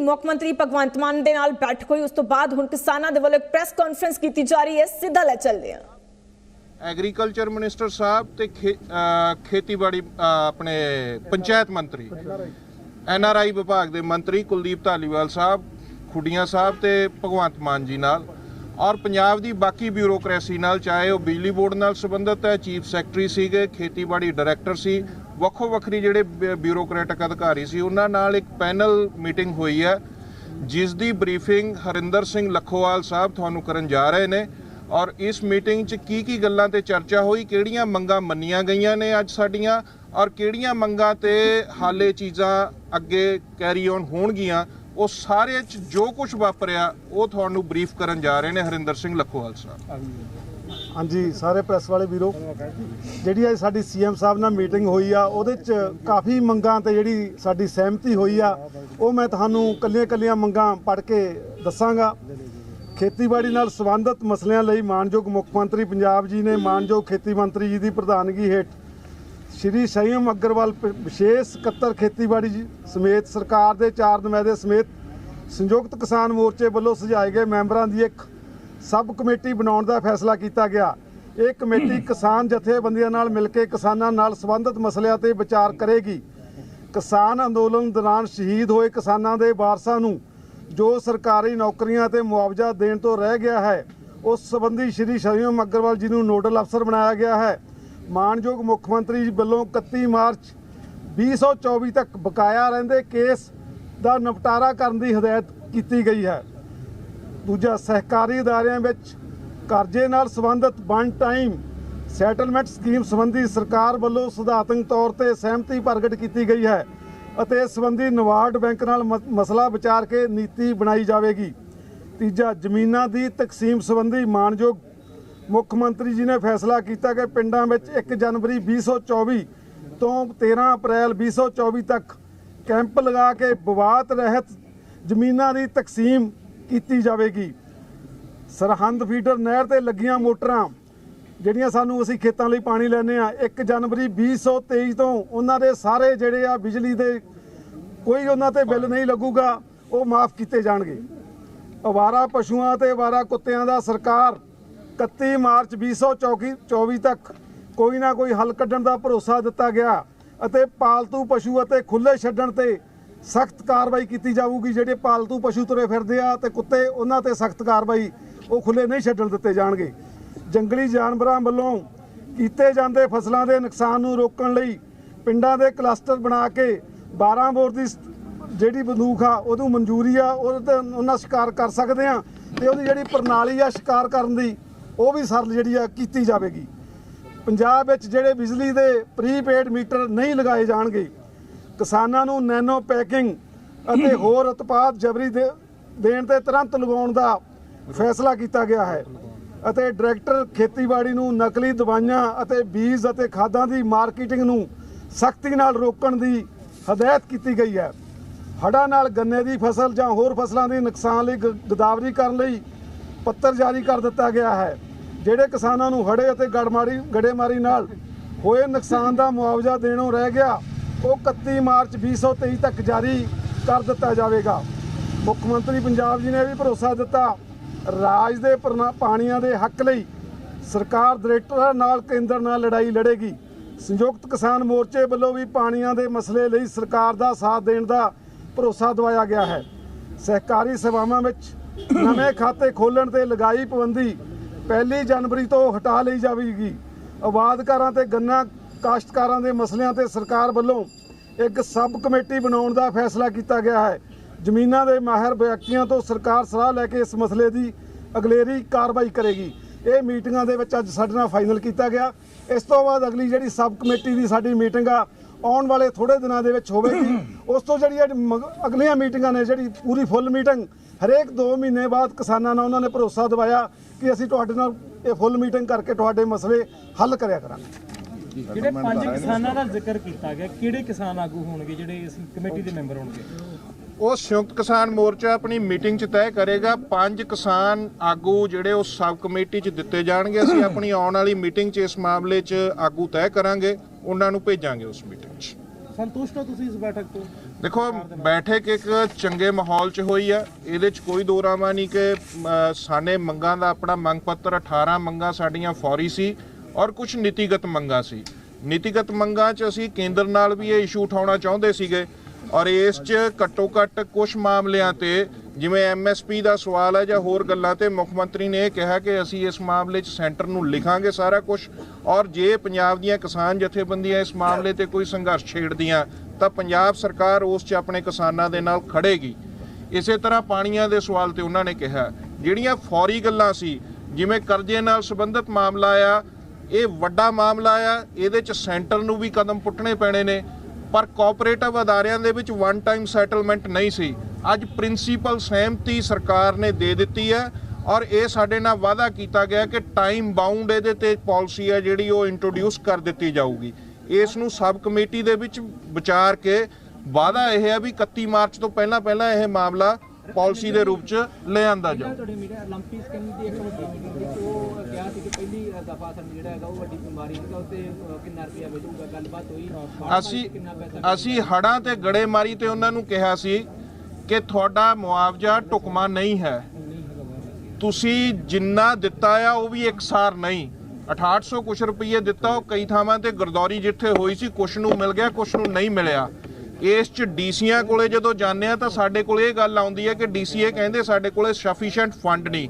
ਮੁੱਖ ਮੰਤਰੀ ਭਗਵੰਤ ਮਾਨ ਦੇ ਨਾਲ ਬੈਠਕ ਹੋਈ। ਉਸ ਤੋਂ ਬਾਅਦ ਹੁਣ ਕਿਸਾਨਾਂ ਦੇ ਵੱਲੋਂ ਇੱਕ ਪ੍ਰੈਸ ਕਾਨਫਰੰਸ ਕੀਤੀ ਜਾ ਰਹੀ ਹੈ। ਸਿੱਧਾ ਲੈ ਚੱਲਦੇ ਹਾਂ। ਐਗਰੀਕਲਚਰ ਮਿਨਿਸਟਰ ਸਾਹਿਬ ਤੇ ਖੇਤੀਬਾੜੀ ਆਪਣੇ ਪੰਚਾਇਤ ਮੰਤਰੀ ਐਨ ਆਰ ਆਈ ਵਿਭਾਗ ਦੇ ਮੰਤਰੀ ਕੁਲਦੀਪ ਧਾਲੀਵਾਲ ਸਾਹਿਬ, ਖੁੱਡੀਆਂ ਸਾਹਿਬ ਤੇ ਭਗਵੰਤ ਮਾਨ ਜੀ ਨਾਲ ਔਰ ਪੰਜਾਬ ਦੀ ਬਾਕੀ ਬਿਊਰੋਕ੍ਰੇਸੀ ਨਾਲ, ਚਾਹੇ ਉਹ ਬਿਜਲੀ ਬੋਰਡ ਨਾਲ ਸੰਬੰਧਿਤ ਹੈ, ਚੀਫ ਸੈਕਟਰੀ ਸੀਗੇ, ਖੇਤੀਬਾੜੀ ਡਾਇਰੈਕਟਰ ਸੀ ਵੱਖੋ ਵੱਖਰੀ ਜਿਹੜੇ ਬਿ- ਬਿਊਰੋਕਰੈਟਿਕ ਅਧਿਕਾਰੀ ਸੀ, ਉਹਨਾਂ ਨਾਲ ਇੱਕ ਪੈਨਲ ਮੀਟਿੰਗ ਹੋਈ ਹੈ ਜਿਸ ਦੀ ਬਰੀਫਿੰਗ ਹਰਿੰਦਰ ਸਿੰਘ ਲਖੋਵਾਲ ਸਾਹਿਬ ਤੁਹਾਨੂੰ ਕਰਨ ਜਾ ਰਹੇ ਨੇ ਔਰ ਇਸ ਮੀਟਿੰਗ 'ਚ ਕੀ ਕੀ ਗੱਲਾਂ ਤੇ ਚਰਚਾ ਹੋਈ, ਕਿਹੜੀਆਂ ਮੰਗਾਂ ਮੰਨੀਆਂ ਗਈਆਂ ਨੇ ਅੱਜ ਸਾਡੀਆਂ ਔਰ ਕਿਹੜੀਆਂ ਮੰਗਾਂ ਤੇ ਹਾਲੇ ਚੀਜ਼ਾਂ ਅੱਗੇ ਕੈਰੀ ਔਨ ਹੋਣਗੀਆਂ, ਉਹ ਸਾਰੇ 'ਚ ਜੋ ਕੁਝ ਵਾਪਰਿਆ, ਉਹ ਤੁਹਾਨੂੰ ਬਰੀਫ ਕਰਨ ਜਾ ਰਹੇ ਨੇ ਹਰਿੰਦਰ ਸਿੰਘ ਲਖੋਵਾਲ ਸਾਹਿਬ। ਹਾਂਜੀ, ਸਾਰੇ ਪ੍ਰੈਸ ਵਾਲੇ ਵੀਰੋ, ਜਿਹੜੀ ਅੱਜ ਸਾਡੀ ਸੀਐਮ ਸਾਹਿਬ ਨਾਲ ਮੀਟਿੰਗ ਹੋਈ ਆ, ਉਹਦੇ ਚ ਕਾਫੀ ਮੰਗਾਂ ਤੇ ਜਿਹੜੀ ਸਾਡੀ ਸਹਿਮਤੀ ਹੋਈ ਆ, ਉਹ ਮੈਂ ਤੁਹਾਨੂੰ ਕੱਲੀਆਂ ਕੱਲੀਆਂ ਮੰਗਾਂ ਪੜ੍ਹ ਕੇ ਦੱਸਾਂਗਾ। ਖੇਤੀਬਾੜੀ ਨਾਲ ਸੰਬੰਧਿਤ ਮਸਲਿਆਂ ਲਈ ਮਾਨਯੋਗ ਮੁੱਖ ਮੰਤਰੀ ਪੰਜਾਬ ਜੀ ਨੇ ਮਾਨਯੋਗ ਖੇਤੀ ਮੰਤਰੀ ਜੀ ਦੀ ਪ੍ਰਧਾਨਗੀ ਹੇਠ ਸ਼੍ਰੀ ਸੰਯਮ ਅਗਰਵਾਲ ਪ- ਵਿਸ਼ੇਸ਼ ਸਕੱਤਰ ਖੇਤੀਬਾੜੀ ਸਮੇਤ ਸਰਕਾਰ ਦੇ ਚਾਰ ਨੁਮਾਇੰਦੇ ਸਮੇਤ ਸੰਯੁਕਤ ਕਿਸਾਨ ਮੋਰਚੇ ਵੱਲੋਂ ਸੁਝਾਏ ਗਏ ਮੈਂਬਰਾਂ ਦੀ ਇੱਕ ਸਬ ਕਮੇਟੀ ਬਣਾਉਣ ਦਾ ਫੈਸਲਾ ਕੀਤਾ ਗਿਆ। ਇਹ ਕਮੇਟੀ ਕਿਸਾਨ ਜਥੇਬੰਦੀਆਂ ਨਾਲ ਮਿਲ ਕੇ ਕਿਸਾਨਾਂ ਨਾਲ ਸੰਬੰਧਿਤ ਮਸਲਿਆਂ ਤੇ ਵਿਚਾਰ ਕਰੇਗੀ। ਕਿਸਾਨ ਅੰਦੋਲਨ ਦੌਰਾਨ ਸ਼ਹੀਦ ਹੋਏ ਕਿਸਾਨਾਂ ਦੇ ਵਾਰਸਾਂ ਨੂੰ ਜੋ ਸਰਕਾਰੀ ਨੌਕਰੀਆਂ ਤੇ ਮੁਆਵਜ਼ਾ ਦੇਣ ਤੋਂ ਰਹਿ ਗਿਆ ਹੈ ਉਸ ਸੰਬੰਧੀ ਸ਼੍ਰੀ ਸ਼ਰੀਮ ਅਗਰਵਾਲ ਜੀ ਨੂੰ ਨੋਡਲ ਅਫਸਰ ਬਣਾਇਆ ਗਿਆ ਹੈ। ਮਾਨਯੋਗ ਮੁੱਖ ਮੰਤਰੀ ਜੀ ਵੱਲੋਂ 31 ਮਾਰਚ 2024 ਤੱਕ ਬਕਾਇਆ ਰਹਿੰਦੇ ਕੇਸ ਦਾ ਨਿਪਟਾਰਾ ਕਰਨ ਦੀ ਹਦਾਇਤ ਕੀਤੀ ਗਈ ਹੈ। ਦੂਜਾ ਸਹਿਕਾਰੀ ਅਦਾਰਿਆਂ ਵਿੱਚ ਕਰਜ਼ੇ ਨਾਲ ਸੰਬੰਧਿਤ ਵਨ ਟਾਈਮ ਸੈਟਲਮੈਂਟ ਸਕੀਮ ਸੰਬੰਧੀ ਸਰਕਾਰ ਵੱਲੋਂ ਸਿਧਾਂਤਕ ਤੌਰ ਤੇ ਸਹਿਮਤੀ ਪ੍ਰਗਟ ਕੀਤੀ ਗਈ ਹੈ ਅਤੇ ਇਸ ਸੰਬੰਧੀ ਨਵਾਰਡ ਬੈਂਕ ਨਾਲ ਮ- ਮਸਲਾ ਵਿਚਾਰ ਕੇ ਨੀਤੀ ਬਣਾਈ ਜਾਵੇਗੀ। ਤੀਜਾ, ਜ਼ਮੀਨਾਂ ਦੀ ਤਕਸੀਮ ਸੰਬੰਧੀ ਮਾਨਯੋਗ ਮੁੱਖ ਮੰਤਰੀ ਜੀ ਨੇ ਫੈਸਲਾ ਕੀਤਾ ਕਿ ਪਿੰਡਾਂ ਵਿੱਚ 1 ਜਨਵਰੀ 2024 ਤੋਂ 13 ਅਪ੍ਰੈਲ 2024 ਤੱਕ ਕੈਂਪ ਲਗਾ ਕੇ ਵਿਵਾਦ ਰਹਿਤ ਜ਼ਮੀਨਾਂ ਦੀ ਤਕਸੀਮ ਕੀਤੀ ਜਾਵੇਗੀ। ਸਰਹੰਦ ਫੀਡਰ ਨਹਿਰ ਤੇ ਲੱਗੀਆਂ ਮੋਟਰਾਂ, ਜਿਹੜੀਆਂ ਸਾਨੂੰ ਅਸੀਂ ਖੇਤਾਂ ਲਈ ਪਾਣੀ ਲੈਂਦੇ ਆ 1 ਜਨਵਰੀ 2023 ਤੋਂ ਉਹਨਾਂ ਦੇ ਸਾਰੇ ਜਿਹੜੇ ਆ ਬਿਜਲੀ ਦੇ ਕੋਈ ਉਹਨਾਂ ਤੇ ਬਿੱਲ ਨਹੀਂ ਲੱਗੂਗਾ, ਉਹ ਮਾਫ ਕੀਤੇ ਜਾਣਗੇ। ਅਵਾਰਾ ਪਸ਼ੂਆਂ ਤੇ ਅਵਾਰਾ ਕੁੱਤਿਆਂ ਦਾ ਸਰਕਾਰ 31 ਮਾਰਚ 2024 ਤੱਕ ਕੋਈ ਨਾ ਕੋਈ ਹੱਲ ਕੱਢਣ ਦਾ ਭਰੋਸਾ ਦਿੱਤਾ ਗਿਆ ਅਤੇ ਪਾਲਤੂ ਪਸ਼ੂ ਅਤੇ ਖੁੱਲੇ ਛੱਡਣ ਤੇ ਸਖਤ ਕਾਰਵਾਈ ਕੀਤੀ ਜਾਊਗੀ, ਜਿਹੜੇ ਪਾਲਤੂ ਪਸ਼ੂ ਤੁਰੇ ਫਿਰਦੇ ਆ ਤੇ ਕੁੱਤੇ, ਉਹਨਾਂ ਤੇ ਸਖਤ ਕਾਰਵਾਈ ਉਹ ਖੁੱਲੇ ਨਹੀਂ ਛੱਡਣ ਦਿੱਤੇ ਜਾਣਗੇ। ਜੰਗਲੀ ਜਾਨਵਰਾਂ ਵੱਲੋਂ ਕੀਤੇ ਜਾਂਦੇ ਫਸਲਾਂ ਦੇ ਨੁਕਸਾਨ ਨੂੰ ਰੋਕਣ ਲਈ ਪਿੰਡਾਂ ਦੇ ਕਲਸਟਰ ਬਣਾ ਕੇ 12 ਬੋਰ ਦੀ ਜਿਹੜੀ ਬੰਦੂਕ ਆ, ਉਹਨੂੰ ਮਨਜ਼ੂਰੀ ਆ ਉਹਦੇ ਉਹਨਾਂ ਸ਼ਿਕਾਰ ਕਰ ਸਕਦੇ ਆ ਤੇ ਉਹਦੀ ਜਿਹੜੀ ਪ੍ਰਣਾਲੀ ਆ ਸ਼ਿਕਾਰ ਕਰਨ ਦੀ, ਉਹ ਵੀ ਸਰਲ ਜਿਹੜੀ ਆ ਕੀਤੀ ਜਾਵੇਗੀ। ਪੰਜਾਬ ਵਿੱਚ ਜਿਹੜੇ ਬਿਜਲੀ ਦੇ ਪ੍ਰੀਪੇਡ ਮੀਟਰ ਨਹੀਂ ਲਗਾਏ ਜਾਣਗੇ ਕਿਸਾਨਾਂ ਨੂੰ ਨੈਨੋ ਪੈਕਿੰਗ ਅਤੇ ਹੋਰ ਉਤਪਾਦ ਜਬਰੀ ਦੇਣ ਤੇ ਤੁਰੰਤ ਲਗਾਉਣ ਦਾ ਫੈਸਲਾ ਕੀਤਾ ਗਿਆ ਹੈ ਅਤੇ ਡਾਇਰੈਕਟਰ ਖੇਤੀਬਾੜੀ ਨੂੰ ਨਕਲੀ ਦਵਾਈਆਂ ਅਤੇ ਬੀਜ ਅਤੇ ਖਾਦਾਂ ਦੀ ਮਾਰਕੀਟਿੰਗ ਨੂੰ ਸਖਤੀ ਨਾਲ ਰੋਕਣ ਦੀ ਹਦਾਇਤ ਕੀਤੀ ਗਈ ਹੈ। ਹੜ੍ਹਾਂ ਨਾਲ ਗੰਨੇ ਦੀ ਫਸਲ ਜਾਂ ਹੋਰ ਫਸਲਾਂ ਦੇ ਨੁਕਸਾਨ ਲਈ ਗਦਾਵਰੀ ਕਰਨ ਲਈ ਪੱਤਰ ਜਾਰੀ ਕਰ ਦਿੱਤਾ ਗਿਆ ਹੈ ਜਿਹੜੇ ਕਿਸਾਨਾਂ ਨੂੰ ਹੜ੍ਹੇ ਅਤੇ ਗੜਮਾਰੀ ਗੜੇਮਾਰੀ ਨਾਲ ਹੋਏ ਨੁਕਸਾਨ ਦਾ ਮੁਆਵਜ਼ਾ ਦੇਣੋਂ ਰਹਿ ਗਿਆ ਉਹ 31 ਮਾਰਚ 2023 ਤੱਕ ਜਾਰੀ ਕਰ ਦਿੱਤਾ ਜਾਵੇਗਾ। ਮੁੱਖ ਮੰਤਰੀ ਪੰਜਾਬ ਜੀ ਨੇ ਵੀ ਭਰੋਸਾ ਦਿੱਤਾ, ਰਾਜ ਦੇ ਪ੍ਰਨਾ- ਪਾਣੀਆਂ ਦੇ ਹੱਕ ਲਈ ਸਰਕਾਰ ਡਾਇਰੈਕਟਰਾਂ ਨਾਲ ਕੇਂਦਰ ਨਾਲ ਲੜਾਈ ਲੜੇਗੀ। ਸੰਯੁਕਤ ਕਿਸਾਨ ਮੋਰਚੇ ਵੱਲੋਂ ਵੀ ਪਾਣੀਆਂ ਦੇ ਮਸਲੇ ਲਈ ਸਰਕਾਰ ਦਾ ਸਾਥ ਦੇਣ ਦਾ ਭਰੋਸਾ ਦਵਾਇਆ ਗਿਆ ਹੈ। ਸਹਿਕਾਰੀ ਸੇਵਾਵਾਂ ਵਿੱਚ ਨਵੇਂ ਖਾਤੇ ਖੋਲ੍ਹਣ ਤੇ ਲਗਾਈ ਪਾਬੰਦੀ ਪਹਿਲੀ ਜਨਵਰੀ ਤੋਂ ਹਟਾ ਲਈ ਜਾਵੇਗੀ। ਆਬਾਦਕਾਰਾਂ ਤੇ ਗੰਨਾ ਕਾਸ਼ਤਕਾਰਾਂ ਦੇ ਮਸਲਿਆਂ ਤੇ ਸਰਕਾਰ ਵੱਲੋਂ ਇੱਕ ਸਬ ਕਮੇਟੀ ਬਣਾਉਣ ਦਾ ਫੈਸਲਾ ਕੀਤਾ ਗਿਆ ਹੈ। ਜ਼ਮੀਨਾਂ ਦੇ ਮਾਹਿਰ ਵਿਅਕਤੀਆਂ ਤੋਂ ਸਰਕਾਰ ਸਲਾਹ ਲੈ ਕੇ ਇਸ ਮਸਲੇ ਦੀ ਅਗਲੇਰੀ ਕਾਰਵਾਈ ਕਰੇਗੀ। ਇਹ ਮੀਟਿੰਗਾਂ ਦੇ ਵਿੱਚ ਅੱਜ ਸਾਡੇ ਨਾਲ ਫਾਈਨਲ ਕੀਤਾ ਗਿਆ। ਇਸ ਤੋਂ ਬਾਅਦ ਅਗਲੀ ਜਿਹੜੀ ਸਬ ਕਮੇਟੀ ਦੀ ਸਾਡੀ ਮੀਟਿੰਗ ਆ, ਆਉਣ ਵਾਲੇ ਥੋੜੇ ਦਿਨਾਂ ਦੇ ਵਿੱਚ ਹੋਵੇਗੀ। ਉਸ ਤੋਂ ਜਿਹੜੀ ਮਗ- ਅਗਲੀਆਂ ਮੀਟਿੰਗਾਂ ਨੇ ਜਿਹੜੀ ਪੂਰੀ ਫੁੱਲ ਮੀਟਿੰਗ, ਹਰੇਕ 2 ਮਹੀਨੇ ਬਾਅਦ ਕਿਸਾਨਾਂ ਨਾਲ ਉਹਨਾਂ ਨੇ ਭਰੋਸਾ ਦਿਵਾਇਆ ਕਿ ਅਸੀਂ ਤੁਹਾਡੇ ਨਾਲ ਇਹ ਫੁੱਲ ਮੀਟਿੰਗ ਕਰਕੇ ਤੁਹਾਡੇ ਮਸਲੇ ਹੱਲ ਕਰਿਆ ਕਰਾਂਗੇ। ਜਿਹੜੇ ਪੰਜ ਕਿਸਾਨਾਂ ਦਾ ਜ਼ਿਕਰ ਕੀਤਾ ਗਿਆ ਕਿਹੜੇ ਕਿਸਾਨ ਆਗੂ ਹੋਣਗੇ ਜਿਹੜੇ ਇਸ ਕਮੇਟੀ ਦੇ ਮੈਂਬਰ ਹੋਣਗੇ? ਉਹ ਸੰਯੁਕਤ ਕਿਸਾਨ ਮੋਰਚਾ ਆਪਣੀ ਮੀਟਿੰਗ 'ਚ ਤੈਅ ਕਰੇਗਾ ਪੰਜ ਕਿਸਾਨ ਆਗੂ ਜਿਹੜੇ ਉਹ ਸਬ ਕਮੇਟੀ 'ਚ ਦਿੱਤੇ ਜਾਣਗੇ ਅਸੀਂ ਆਪਣੀ ਆਉਣ ਵਾਲੀ ਮੀਟਿੰਗ 'ਚ ਇਸ ਮਾਮਲੇ 'ਚ ਆਗੂ ਤੈਅ ਕਰਾਂਗੇ ਉਹਨਾਂ ਨੂੰ ਭੇਜਾਂਗੇ ਉਸ ਮੀਟਿੰਗ 'ਚ। ਸੰਤੁਸ਼ਟ ਹੋ ਤੁਸੀਂ ਇਸ ਬੈਠਕ ਤੋਂ? ਦੇਖੋ ਬੈਠਕ ਇੱਕ ਚੰਗੇ ਮਾਹੌਲ 'ਚ ਹੋਈ ਆ ਇਹਦੇ 'ਚ ਕੋਈ ਦੋ ਰਾਮਾ ਨਹੀਂ ਕਿ ਸਾਨੇ ਮੰਗਾਂ ਦਾ ਆਪਣਾ ਮੰਗ ਪੱਤਰ 18 ਮੰਗਾਂ ਸਾਡੀਆਂ ਫੌਰੀ ਸੀ ਔਰ ਕੁਝ ਨੀਤੀਗਤ ਮੰਗਾਂ ਸੀ। ਨੀਤੀਗਤ ਮੰਗਾਂ 'ਚ ਅਸੀਂ ਕੇਂਦਰ ਨਾਲ ਵੀ ਇਹ ਇਸ਼ੂ ਉਠਾਉਣਾ ਚਾਹੁੰਦੇ ਸੀਗੇ। ਔਰ ਇਸ 'ਚ ਘੱਟੋ ਘੱਟ ਕੁਝ ਮਾਮਲਿਆਂ ਤੇ, ਜਿਵੇਂ ਐਮਐਸਪੀ ਦਾ ਸਵਾਲ ਹੈ ਜਾਂ ਹੋਰ ਗੱਲਾਂ ਤੇ, ਮੁੱਖ ਮੰਤਰੀ ਨੇ ਇਹ ਕਿਹਾ ਕਿ ਅਸੀਂ ਇਸ ਮਾਮਲੇ 'ਚ ਸੈਂਟਰ ਨੂੰ ਲਿਖਾਂਗੇ ਸਾਰਾ ਕੁਝ ਔਰ ਜੇ ਪੰਜਾਬ ਦੀਆਂ ਕਿਸਾਨ ਜਥੇਬੰਦੀਆਂ ਇਸ ਮਾਮਲੇ ਤੇ ਕੋਈ ਸੰਘਰਸ਼ ਛੇੜਦੀਆਂ, ਤਾਂ ਪੰਜਾਬ ਸਰਕਾਰ ਉਸ 'ਚ ਆਪਣੇ ਕਿਸਾਨਾਂ ਦੇ ਨਾਲ ਖੜੇਗੀ। ਇਸੇ ਤਰ੍ਹਾਂ ਪਾਣੀਆਂ ਦੇ ਸਵਾਲ ਤੇ ਉਹਨਾਂ ਨੇ ਕਿਹਾ, ਜਿਹੜੀਆਂ ਫੌਰੀ ਗੱਲਾਂ ਸੀ, ਜਿਵੇਂ ਕਰਜ਼ੇ ਨਾਲ ਸੰਬੰਧਿਤ ਮਾਮਲਾ ਆ ਇਹ ਵੱਡਾ ਮਾਮਲਾ ਆ, ਇਹਦੇ 'ਚ ਸੈਂਟਰ ਨੂੰ ਵੀ ਕਦਮ ਪੁੱਟਣੇ ਪੈਣੇ ਨੇ, ਪਰ ਕੋਆਪਰੇਟਿਵ ਅਦਾਰਿਆਂ ਦੇ ਵਿੱਚ ਵਨ ਟਾਈਮ ਸੈਟਲਮੈਂਟ ਨਹੀਂ ਸੀ। ਅੱਜ ਪ੍ਰਿੰਸੀਪਲ ਸਹਿਮਤੀ ਸਰਕਾਰ ਨੇ ਦੇ ਦਿੱਤੀ ਹੈ ਔਰ ਇਹ ਸਾਡੇ ਨਾਲ ਵਾਅਦਾ ਕੀਤਾ ਗਿਆ ਕਿ ਟਾਈਮ ਬਾਉਂਡ ਇਹਦੇ ਤੇ ਪਾਲਿਸੀ ਹੈ ਜਿਹੜੀ ਉਹ ਇੰਟਰੋਡਿਊਸ ਕਰ ਦਿੱਤੀ ਜਾਊਗੀ। ਇਸ ਨੂੰ ਸਬ ਕਮੇਟੀ ਦੇ ਵਿੱਚ ਵਿਚਾਰ ਕੇ ਵਾਅਦਾ ਇਹ ਹੈ ਵੀ 31 ਮਾਰਚ ਤੋਂ ਪਹਿਲਾਂ ਪਹਿਲਾਂ ਇਹ ਮਾਮਲਾ ਪਾਲਿਸੀ ਦੇ ਰੂਪ 'ਚ ਲੈ ਆਂਦਾ ਜਾਊ ਤੁਹਾਡੇ ਮੀਡੀਆ 올림픽 ਸਕੈਮ ਦੀ ਇੱਕ ਵੱਡੀ ਮੀਟਿੰਗ ਸੀ ਉਹ ਕਿਹਾ ਸੀ ਕਿ ਪਹਿਲੀ ਦਫਾ ਸਾਨੂੰ ਜਿਹੜਾ ਹੈਗਾ ਉਹ ਵੱਡੀ ਬਿਮਾਰੀ ਸੀਗਾ ਉੱਤੇ ਅ, ਕਿੰਨਾ ਰੁਪਇਆ ਮਿਲੂਗਾ ਗੱਲਬਾਤ ਹੋਈ ਬਾਅਦ ਅਸੀਂ ਵਿੱਚ ਕਿੰਨਾ ਪੈਸਾ ਅਸੀਂ ਹੜਾਂ ਤੇ ਗੜੇਮਾਰੀ ਤੇ ਉਹਨਾਂ ਨੂੰ ਕਿਹਾ ਸੀ ਕਿ ਤੁਹਾਡਾ ਮੁਆਵਜ਼ਾ ਢੁਕਮਾ ਨਹੀਂ ਹੈ ਤੁਸੀਂ ਜਿੰਨਾ ਦਿੱਤਾ ਆ ਉਹ ਵੀ ਇਕਸਾਰ ਨਹੀਂ 6800 ਕੁਛ ਰੁਪਏ ਦਿੱਤਾ ਉਹ ਕਈ ਥਾਵਾਂ ਤੇ ਗਰਦੌਰੀ ਜਿੱਥੇ ਹੋਈ ਸੀ ਕੁਛ ਨੂੰ ਮਿਲ ਗਿਆ ਕੁਛ ਨੂੰ ਨਹੀਂ ਮਿਲਿਆ ਇਸ ਚ ਡੀਸੀਆਂ ਕੋਲੇ ਜਦੋਂ ਜਾਂਦੇ ਆ ਤਾਂ ਸਾਡੇ ਕੋਲੇ ਇਹ ਗੱਲ ਆਉਂਦੀ ਹੈ ਕਿ ਡੀਸੀਏ ਕਹਿੰਦੇ ਸਾਡੇ ਕੋਲੇ ਸਫੀਸ਼ੀਐਂਟ ਫੰਡ ਨਹੀਂ।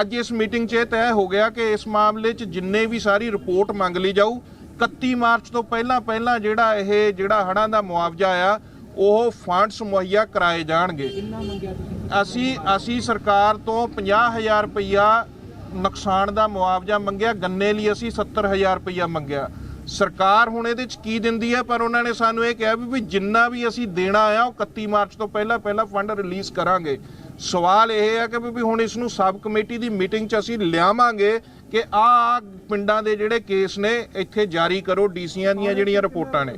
ਅੱਜ ਇਸ ਮੀਟਿੰਗ 'ਚ ਇਹ ਤੈਅ ਹੋ ਗਿਆ ਕਿ ਇਸ ਮਾਮਲੇ 'ਚ ਜਿੰਨੇ ਵੀ ਸਾਰੀ ਰਿਪੋਰਟ ਮੰਗ ਲਈ ਜਾਊ 31 ਮਾਰਚ ਤੋਂ ਪਹਿਲਾਂ ਪਹਿਲਾਂ ਜਿਹੜਾ ਇਹ ਜਿਹੜਾ ਹੜਾਂ ਦਾ ਮੁਆਵਜ਼ਾ ਆ ਉਹ ਫੰਡਸ ਮੁਹੱਈਆ ਕਰਾਏ ਜਾਣਗੇ। ਅਸੀਂ ਅਸੀਂ ਸਰਕਾਰ ਤੋਂ 50000 ਰੁਪਈਆ ਨੁਕਸਾਨ ਦਾ ਮੁਆਵਜ਼ਾ ਮੰਗਿਆ ਗੰਨੇ ਲਈ ਅਸੀਂ 70000 ਰੁਪਈਆ ਮੰਗਿਆ। ਸਰਕਾਰ ਹੁਣ ਇਹਦੇ ਚ ਕੀ ਦਿੰਦੀ ਹੈ? ਪਰ ਉਹਨਾਂ ਨੇ ਸਾਨੂੰ ਇਹ ਕਿਹਾ ਵੀ ਜਿੰਨਾ ਵੀ ਅਸੀਂ ਦੇਣਾ ਆ, ਉਹ 31 ਮਾਰਚ ਤੋਂ ਪਹਿਲਾਂ ਪਹਿਲਾਂ ਫੰਡ ਰਿਲੀਜ਼ ਕਰਾਂਗੇ। ਸਵਾਲ ਇਹ ਹੈ ਕਿ ਵੀ ਵੀ ਹੁਣ ਇਸ ਨੂੰ ਸਬ ਕਮੇਟੀ ਦੀ ਮੀਟਿੰਗ 'ਚ ਅਸੀਂ ਲਿਆਵਾਂਗੇ ਕਿ ਆ ਪਿੰਡਾਂ ਦੇ ਜਿਹੜੇ ਕੇਸ ਨੇ ਇੱਥੇ ਜਾਰੀ ਕਰੋ ਡੀਸੀਆਂ ਦੀਆਂ ਜਿਹੜੀਆਂ ਰਿਪੋਰਟਾਂ ਨੇ।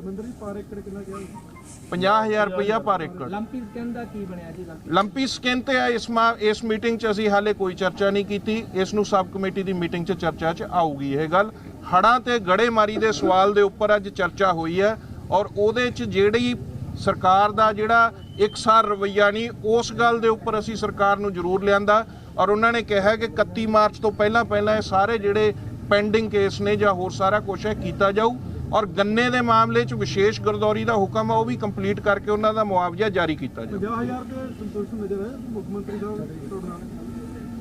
50000 ਰੁਪਇਆ ਪਰ ਏਕੜ। ਲੰਪੀ ਸਕੈਨ ਦਾ ਕੀ ਬਣਿਆ ਜੀ ਲੰਪੀ? ਸਕੈਨ ਤੇ ਇਸ ਇਸ ਮੀਟਿੰਗ 'ਚ ਅਸੀਂ ਹਾਲੇ ਕੋਈ ਚਰਚਾ ਨਹੀਂ ਕੀਤੀ। ਇਸ ਨੂੰ ਸਬ ਕਮੇਟੀ ਦੀ ਮੀਟਿੰਗ 'ਚ ਚਰਚਾ 'ਚ ਆਊਗੀ ਇਹ ਗੱਲ। ਹੜਾਂ ਤੇ ਗੜੇ ਮਾਰੀ ਦੇ ਸਵਾਲ ਦੇ ਉੱਪਰ ਅੱਜ ਚਰਚਾ ਹੋਈ ਹੈ ਔਰ ਉਹਦੇ 'ਚ ਜਿਹੜੀ ਸਰਕਾਰ ਦਾ ਜਿਹੜਾ ਇਕਸਾਰ ਰਵੱਈਆ ਨਹੀਂ ਉਸ ਗੱਲ ਦੇ ਉੱਪਰ ਅਸੀਂ ਸਰਕਾਰ ਨੂੰ ਜ਼ਰੂਰ ਲਿਆਂਦਾ ਔਰ ਉਹਨਾਂ ਨੇ ਕਿਹਾ ਕਿ 31 ਮਾਰਚ ਤੋਂ ਪਹਿਲਾਂ ਪਹਿਲਾਂ ਇਹ ਸਾਰੇ ਜਿਹੜੇ ਪੈਂਡਿੰਗ ਕੇਸ ਨੇ ਜਾਂ ਹੋਰ ਸਾਰਾ ਕੁਝ ਹੈ ਕੀਤਾ ਜਾਊ ਔਰ ਗੰਨੇ ਦੇ ਮਾਮਲੇ 'ਚ ਵਿਸ਼ੇਸ਼ ਗਰਦੌਰੀ ਦਾ ਹੁਕਮ ਹੈ ਉਹ ਵੀ ਕੰਪਲੀਟ ਕਰਕੇ ਉਹਨਾਂ ਦਾ ਮੁਆਵਜ਼ਾ ਜਾਰੀ ਕੀਤਾ ਜਾਊ। 50000 ਦੇ ਸੰਤੁਸ਼ਟ ਨਜ਼ਰ ਹੈ ਮੁੱਖ ਮੰਤਰੀ ਸਾਹਿਬ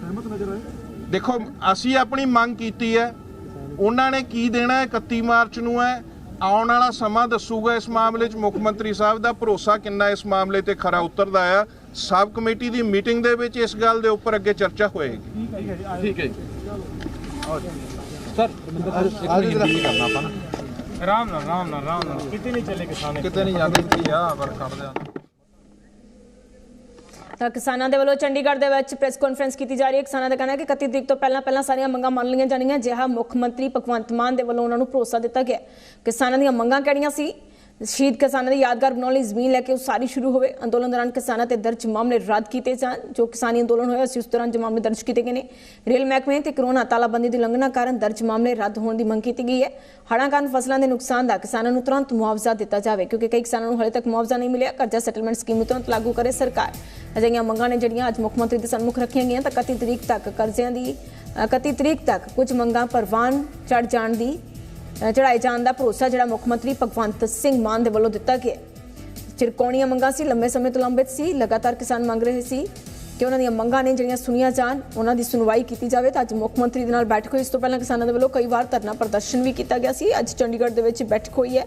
ਸਹਿਮਤ ਨਜ਼ਰ ਆਏ? ਦੇਖੋ ਅਸੀਂ ਆਪਣੀ ਮੰਗ ਕੀਤੀ ਹੈ ਉਹਨਾਂ ਨੇ ਕੀ ਦੇਣਾ ਹੈ 31 ਮਾਰਚ ਨੂੰ ਹੈ ਆਉਣ ਵਾਲਾ ਸਮਾਂ ਦੱਸੂਗਾ ਇਸ ਮਾਮਲੇ 'ਚ ਮੁੱਖ ਮੰਤਰੀ ਸਾਹਿਬ ਦਾ ਭਰੋਸਾ ਕਿੰਨਾ ਇਸ ਮਾਮਲੇ ਤੇ ਖਰਾ ਉਤਰਦਾ ਆ। ਸਬ ਕਮੇਟੀ ਦੀ ਮੀਟਿੰਗ ਦੇ ਵਿੱਚ ਇਸ ਗੱਲ ਦੇ ਉੱਪਰ ਅੱਗੇ ਚਰਚਾ ਹੋਏਗੀ। ਠੀਕ ਹੈ ਜੀ ਆਰਾਮ ਨਾਲ ਆਰਾਮ ਨਾਲ ਆਰਾਮ ਨਾਲ ਕਿਤੇ ਨਹੀਂ ਚੱਲੇ ਕਿਸਾਨ ਕਿਤੇ ਨਹੀਂ ਜਾਂਦੇ ਕੀ ਆ ਪਰ ਕੱਢਦੇ ਆ। ਤਾਂ ਕਿਸਾਨਾਂ ਦੇ ਵੱਲੋਂ ਚੰਡੀਗੜ੍ਹ ਦੇ ਵਿੱਚ ਪ੍ਰੈਸ ਕਾਨਫਰੰਸ ਕੀਤੀ ਜਾ ਰਹੀ ਹੈ। ਕਿਸਾਨਾਂ ਦਾ ਕਹਿਣਾ ਹੈ ਕਿ 31 ਤਰੀਕ ਤੋਂ ਪਹਿਲਾਂ ਪਹਿਲਾਂ ਸਾਰੀਆਂ ਮੰਗਾਂ ਮੰਨ ਲਈਆਂ ਜਾਣਗੀਆਂ ਜਿਹਾ ਮੁੱਖ ਮੰਤਰੀ ਭਗਵੰਤ ਮਾਨ ਦੇ ਵੱਲੋਂ ਉਹਨਾਂ ਨੂੰ ਭਰੋਸਾ ਦਿੱਤਾ ਗਿਆ। ਕਿਸਾਨਾਂ ਦੀਆਂ ਮੰਗਾਂ ਕਿਹੜੀਆਂ ਸੀ? ਸ਼ਹੀਦ ਕਿਸਾਨਾਂ ਦੀ ਯਾਦਗਾਰ ਬਣਾਉਣ ਲਈ ਜ਼ਮੀਨ ਲੈ ਕੇ ਉਸਾਰੀ ਸ਼ੁਰੂ ਹੋਵੇ। ਅੰਦੋਲਨ ਦੌਰਾਨ ਕਿਸਾਨਾਂ ਤੇ ਦਰਜ ਮਾਮਲੇ ਰੱਦ ਕੀਤੇ ਜਾਣ ਜੋ ਕਿਸਾਨੀ ਅੰਦੋਲਨ ਹੋਇਆ ਸੀ ਉਸ ਦੌਰਾਨ ਜੋ ਮਾਮਲੇ ਦਰਜ ਕੀਤੇ ਗਏ ਨੇ। ਰੇਲ ਮਹਿਕਮੇ ਤੇ ਕਰੋਨਾ ਤਾਲਾਬੰਦੀ ਦੀ ਉਲੰਘਣਾ ਕਾਰਨ ਦਰਜ ਮਾਮਲੇ ਰੱਦ ਹੋਣ ਦੀ ਮੰਗ ਕੀਤੀ ਗਈ ਹੈ। ਹੜ੍ਹਾਂ ਕਾਰਨ ਫਸਲਾਂ ਦੇ ਨੁਕਸਾਨ ਦਾ ਕਿਸਾਨਾਂ ਨੂੰ ਤੁਰੰਤ ਮੁਆਵਜ਼ਾ ਦਿੱਤਾ ਜਾਵੇ ਕਿਉਂਕਿ ਕਈ ਕਿਸਾਨਾਂ ਨੂੰ ਹਾਲੇ ਤੱਕ ਮੁਆਵਜ਼ਾ ਨਹੀਂ ਮਿਲਿਆ। ਕਰਜ਼ਾ ਸੈਟਲਮੈਂਟ ਸਕੀਮ ਨੂੰ ਤੁਰੰਤ ਲਾਗੂ ਕਰੇ ਸਰਕਾਰ। ਅਜਿਹੀਆਂ ਮੰਗਾਂ ਨੇ ਜਿਹੜੀਆਂ ਅੱਜ ਮੁੱਖ ਮੰਤਰੀ ਦੇ ਸਨਮੁਖ ਰੱਖੀਆਂ ਗਈਆਂ ਤਾਂ 31 ਤਰੀਕ ਤੱਕ ਕਰਜ਼ਿਆਂ ਦੀ ਅ, 31 ਤਰੀਕ ਤੱਕ ਕੁਝ ਮੰਗਾਂ ਪ੍ਰਵਾਨ ਚੜ ਜਾਣ ਦੀ ਚੜਾਏ ਜਾਣ ਦਾ ਭਰੋਸਾ ਜਿਹੜਾ ਮੁੱਖ ਮੰਤਰੀ ਭਗਵੰਤ ਸਿੰਘ ਮਾਨ ਦੇ ਵੱਲੋਂ ਦਿੱਤਾ ਗਿਆ। ਚਿਰਕੋਣੀਆਂ ਮੰਗਾਂ ਸੀ ਲੰਬੇ ਸਮੇਂ ਤੋਂ ਲੰਬਿਤ ਸੀ, ਲਗਾਤਾਰ ਕਿਸਾਨ ਮੰਗ ਰਹੇ ਸੀ ਕਿ ਉਹਨਾਂ ਦੀਆਂ ਮੰਗਾਂ ਨੇ ਜਿਹੜੀਆਂ ਸੁਣੀਆਂ ਜਾਣ, ਉਹਨਾਂ ਦੀ ਸੁਣਵਾਈ ਕੀਤੀ ਜਾਵੇ ਤਾਂ ਅੱਜ ਮੁੱਖ ਮੰਤਰੀ ਦੇ ਨਾਲ ਬੈਠਕ ਹੋਈ। ਇਸ ਤੋਂ ਪਹਿਲਾਂ ਕਿਸਾਨਾਂ ਦੇ ਵੱਲੋਂ ਕਈ ਵਾਰ ਧਰਨਾ ਪ੍ਰਦਰਸ਼ਨ ਵੀ ਕੀਤਾ ਗਿਆ ਸੀ। ਅੱਜ ਚੰਡੀਗੜ੍ਹ ਦੇ ਵਿੱਚ ਬੈਠਕ ਹੋਈ ਹੈ।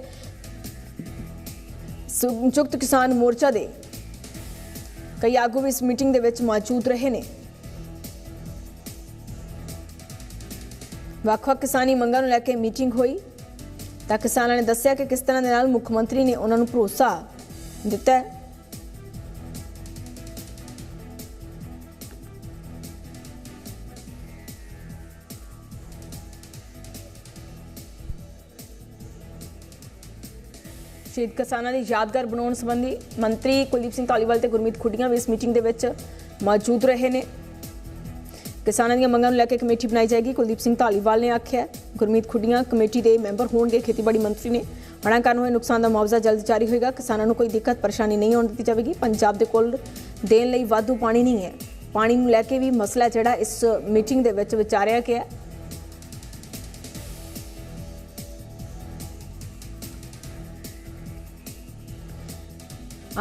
ਸੰਯੁਕਤ ਕਿਸਾਨ ਮੋਰਚਾ ਦੇ ਕਈ ਆਗੂ ਵੀ ਇਸ ਮੀਟਿੰਗ ਦੇ ਵਿੱਚ ਮੌਜੂਦ ਰਹੇ ਨੇ। ਵੱਖ-ਵੱਖ ਕਿਸਾਨੀ ਮੰਗਾਂ ਨੂੰ ਲੈ ਕੇ ਮੀਟਿੰਗ ਹੋਈ। ਤਾਂ ਕਿਸਾਨਾਂ ਨੇ ਦੱਸਿਆ ਕਿ ਕਿਸ ਤਰ੍ਹਾਂ ਦੇ ਨਾਲ ਮੁੱਖ ਮੰਤਰੀ ਨੇ ਉਹਨਾਂ ਨੂੰ ਭਰੋਸਾ ਦਿੱਤਾ ਹੈ। ਸ਼ਹੀਦ ਕਿਸਾਨਾਂ ਦੀ ਯਾਦਗਾਰ ਬਣਾਉਣ ਸੰਬੰਧੀ ਮੰਤਰੀ ਕੁਲਦੀਪ ਸਿੰਘ ਧਾਲੀਵਾਲ ਤੇ ਗੁਰਮੀਤ ਖੁੱਡੀਆਂ ਵੀ ਇਸ ਮੀਟਿੰਗ ਦੇ ਵਿੱਚ ਮੌਜੂਦ ਰਹੇ ਨੇ। ਕਿਸਾਨਾਂ ਦੀਆਂ ਮੰਗਾਂ ਨੂੰ ਲੈ ਕੇ ਕਮੇਟੀ ਬਣਾਈ ਜਾਏਗੀ। ਕੁਲਦੀਪ ਸਿੰਘ ਧਾਲੀਵਾਲ ਨੇ ਆਖਿਆ ਗੁਰਮੀਤ ਖੁੱਡੀਆਂ ਕਮੇਟੀ ਦੇ ਮੈਂਬਰ ਹੋਣਗੇ, ਖੇਤੀਬਾੜੀ ਮੰਤਰੀ ਨੇ। ਹੜ੍ਹਾਂ ਕਾਰਨ ਹੋਏ ਨੁਕਸਾਨ ਦਾ ਮੁਆਵਜ਼ਾ ਜਲਦ ਜਾਰੀ ਹੋਏਗਾ। ਕਿਸਾਨਾਂ ਨੂੰ ਕੋਈ ਦਿੱਕਤ, ਪਰੇਸ਼ਾਨੀ ਨਹੀਂ ਆਉਣ ਦਿੱਤੀ ਜਾਵੇਗੀ। ਪੰਜਾਬ ਦੇ ਕੋਲ ਦੇਣ ਲਈ ਵਾਧੂ ਪਾਣੀ ਨਹੀਂ ਹੈ। ਪਾਣੀ ਨੂੰ ਲੈ ਕੇ ਵੀ ਮਸਲਾ ਜਿਹੜਾ ਇਸ ਮੀਟਿੰਗ ਦੇ ਵਿੱਚ ਵਿਚਾਰਿਆ ਗਿਆ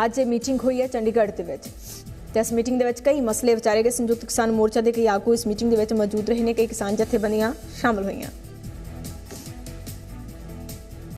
ਅੱਜ ਇਹ ਮੀਟਿੰਗ ਹੋਈ ਹੈ ਚੰਡੀਗੜ੍ਹ ਦੇ ਵਿੱਚ। ਤੇ ਇਸ ਮੀਟਿੰਗ ਦੇ ਵਿੱਚ ਕਈ ਮਸਲੇ ਵਿਚਾਰੇ ਗਏ। ਸੰਯੁਕਤ ਕਿਸਾਨ ਮੋਰਚਾ ਦੇ ਕਈ ਆਗੂ ਇਸ ਮੀਟਿੰਗ ਦੇ ਵਿੱਚ ਮੌਜੂਦ ਰਹੇ ਨੇ। ਕਈ ਕਿਸਾਨ ਜਥੇਬੰਦੀਆਂ ਸ਼ਾਮਲ ਹੋਈਆਂ।